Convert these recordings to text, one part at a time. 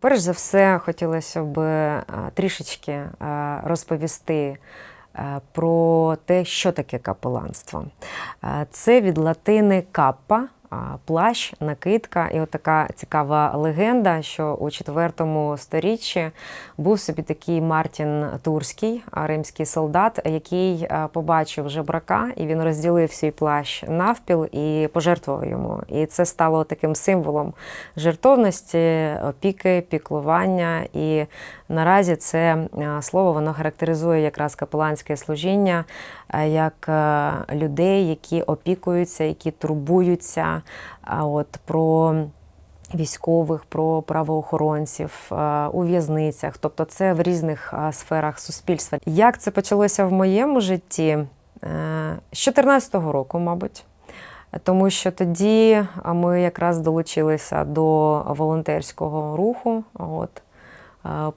Перш за все, хотілося б е, трішечки е, розповісти е, про те, що таке капеланство. Це від латини каппа. Плащ, накидка, і от така цікава легенда, що у IV сторіччі був собі такий Мартін Турський, римський солдат, який побачив жебрака, і він розділив свій плащ навпіл і пожертвував йому. І це стало таким символом жертовності, опіки, піклування. І наразі це слово воно характеризує якраз капеланське служіння як людей, які опікуються, які турбуються а от, про. Військових, про правоохоронців е, у в'язницях, тобто це в різних е, сферах суспільства. Як це почалося в моєму житті? з З 2014 року, мабуть, тому що тоді ми якраз долучилися до волонтерського руху. От, е,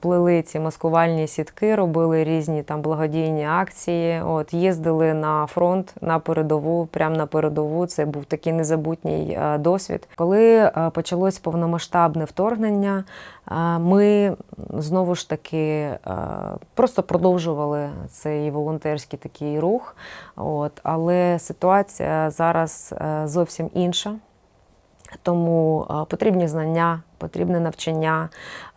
плели ці маскувальні сітки, робили різні там благодійні акції. От, їздили на фронт, на передову, прямо на передову. Це був такий незабутній е, досвід. Коли е, почалось повномасштабне вторгнення, е, ми знову ж таки просто продовжували цей волонтерський такий рух. От, але ситуація зараз зовсім інша. Тому е, потрібні знання, потрібне навчання.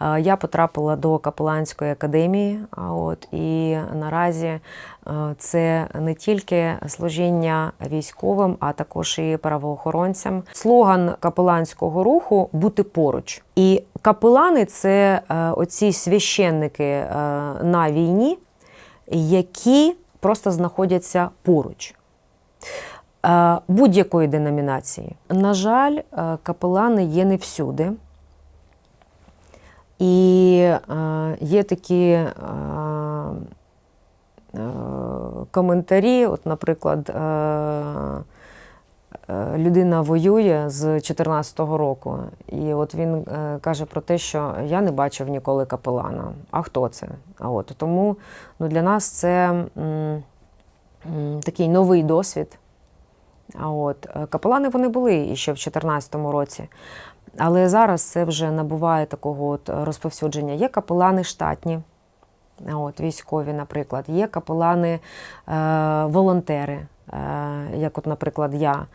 Е, Я потрапила до капеланської академії. От і наразі е, це не тільки служіння військовим, а також і правоохоронцям. Слоган капеланського руху бути поруч. І капелани це оці священники на війні, які просто знаходяться поруч будь-якої деномінації. На жаль, е, капелани є не всюди. І е, є такі е, е, коментарі, от, наприклад, е, е, людина воює з 2014 року, і от він е, каже про те, що я не бачив ніколи капелана. А хто це? А от тому ну, для нас це м, м, такий новий досвід. А от е, капелани вони були і ще в 2014 році. Але зараз це вже набуває такого от розповсюдження. Є капелани штатні, от, військові, наприклад, є капелани е, волонтери, е, як, от, наприклад, я.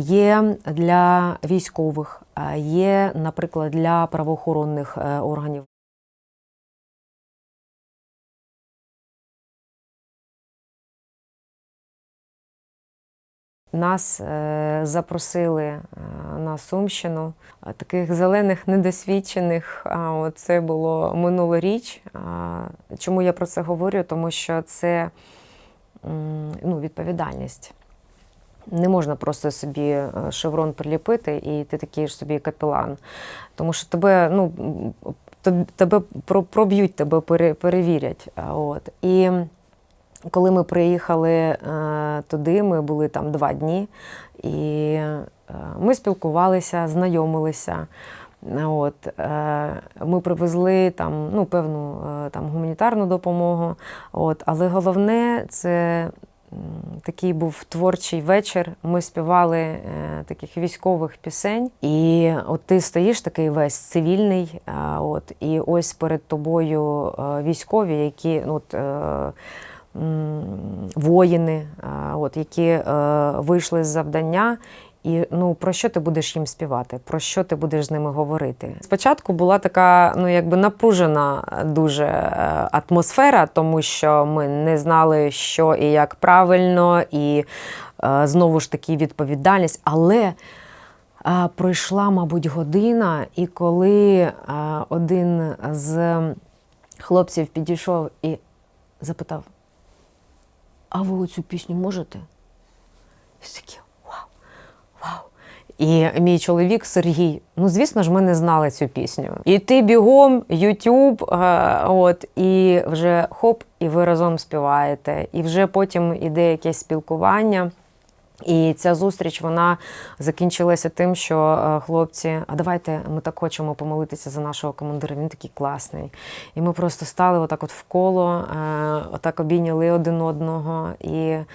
Є для військових, е, є, наприклад, для правоохоронних е, органів. Нас е, запросили е, на Сумщину е, таких зелених недосвідчених. Це було минулоріч. Чому я про це говорю? Тому що це ну, відповідальність. Не можна просто собі шеврон приліпити, і ти такий ж собі капелан. Тому що тебе, ну, тебе проб'ють, тебе перевірять. От. І коли ми приїхали е, туди, ми були там два дні, і е, ми спілкувалися, знайомилися. От, е, ми привезли там, ну, певну там, гуманітарну допомогу. От, але головне це такий був творчий вечір. Ми співали таких військових пісень, і от ти стоїш такий весь цивільний. от, і ось перед тобою військові, які ну, от, воїни, от, які е, вийшли з завдання. І ну про що ти будеш їм співати? Про що ти будеш з ними говорити? Спочатку була така, ну якби напружена дуже е, атмосфера, тому що ми не знали, що і як правильно, і е, знову ж таки відповідальність. Але пройшла, мабуть, година, і коли один з хлопців підійшов і запитав: а ви оцю пісню можете? І такі вау, вау. І мій чоловік Сергій, ну звісно ж, ми не знали цю пісню. І ти бігом, Ютуб, е, от, і вже хоп, і ви разом співаєте. І вже потім іде якесь спілкування. І ця зустріч вона закінчилася тим, що е, хлопці, а давайте ми так хочемо помолитися за нашого командира. Він такий класний. І ми просто стали отак от коло, е, отак обійняли один одного. І е,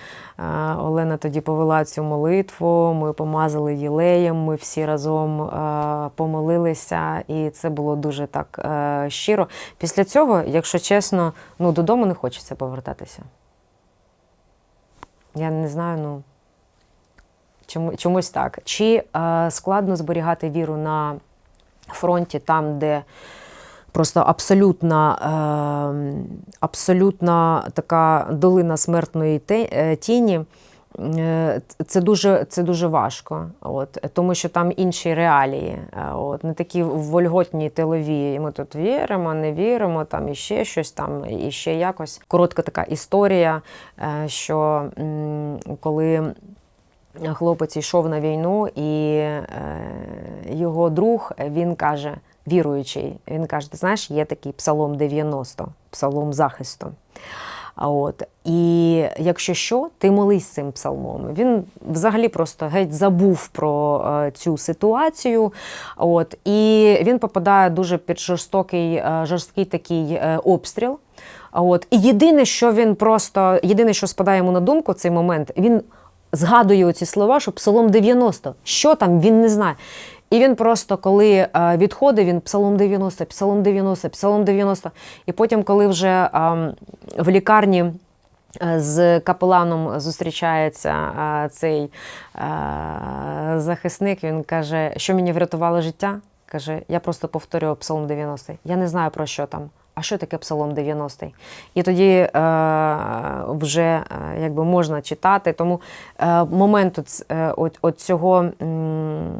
Олена тоді повела цю молитву. Ми помазали єлеєм, ми всі разом помолилися, і це було дуже так щиро. Після цього, якщо чесно, ну додому не хочеться повертатися. Я не знаю, ну. Чому, чомусь так. Чи е, складно зберігати віру на фронті, там, де просто абсолютна, е, абсолютна така долина смертної е, тіні. Е, Це дуже, це дуже важко, от, тому що там інші реалії, е, от, не такі вольготні тилові. Ми тут віримо, не віримо, там іще щось там, іще якось. Коротка така історія, що коли хлопець йшов на війну, і е, його друг він каже, віруючий, він каже: ти знаєш, є такий псалом 90, псалом захисту. А от і якщо що, ти молись цим псалмом. Він взагалі просто геть забув про е, цю ситуацію. От і він попадає дуже під жорстокий, е, жорсткий такий е, обстріл. От і єдине, що він просто єдине, що спадає йому на думку цей момент, він згадує оці слова, що псалом 90. Що там, він не знає. І він просто, коли е, відходить, він псалом 90, псалом 90, псалом 90. І потім, коли вже в лікарні е, з капеланом зустрічається е, цей захисник, він каже, що мені врятувало життя. Каже, я просто повторював псалом 90. Я не знаю про що там. А що таке псалом 90? І тоді е, вже е, якби можна читати. Тому е, момент от, е, от, от цього м,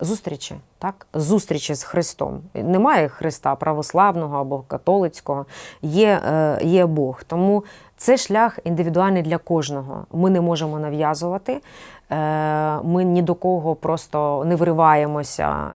зустрічі, так? зустрічі з Христом. Немає Христа православного або католицького, є, е, є Бог. Тому це шлях індивідуальний для кожного. Ми не можемо нав'язувати, е, ми ні до кого просто не вириваємося.